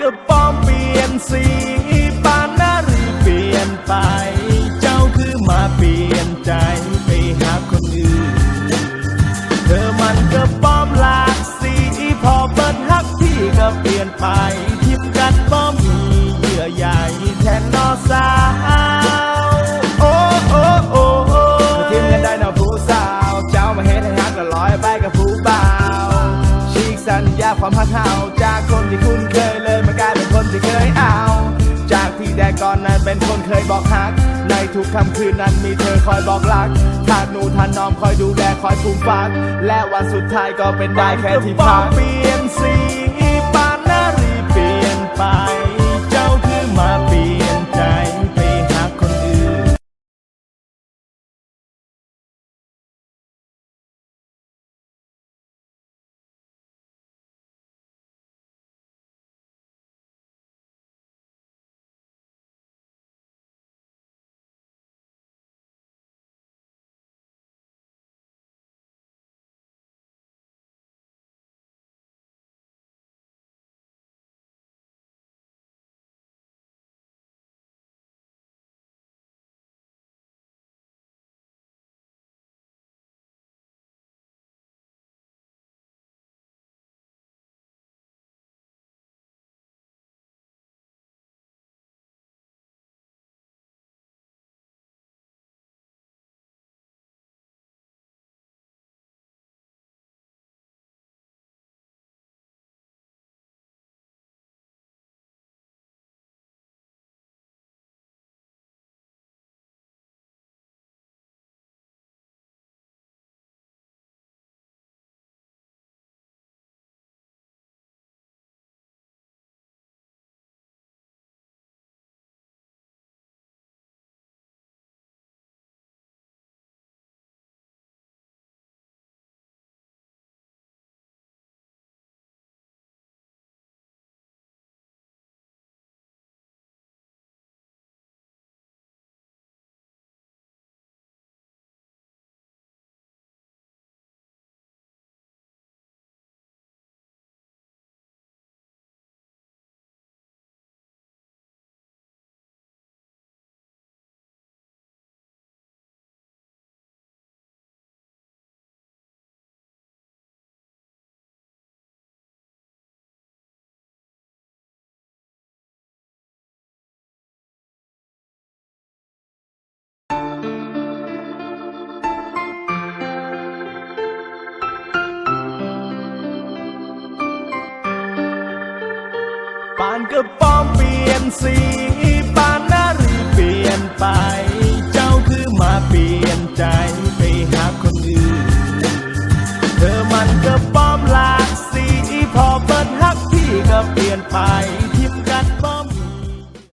กระป๋อมเปลี่ยนสีปานนาหรือเปลี่ยนไป เจ้าคือมาเปลี่ยนใจไปหาคนอื่น เธอมันกระป๋อมหลากสีพอเปิดฮักพี่ก็เปลี่ยนไปทิมกันป้อมมีเยื่อใหญ่แทนนอสาวโอ้โอ้โอ้โอ้ทิมกันได้นอผู้สาว เจ้ามาเห็นให้ฮักก็ลอยไปกับผู้บ่าวฉีกสัญญาความฮักเฮาจาก เป็นคนเคยบอกฮัก ในทุกค่ำคืนนั้นมีเธอคอยบอกรักทานหนูทานน้อมคอยดูแลคอยคุมฟัก และวันสุดท้ายก็เป็นได้แค่ที่พักเปลี่ยนสี กระป๋อมเปลี่ยนสีปานน้าหรือเปลี่ยนไป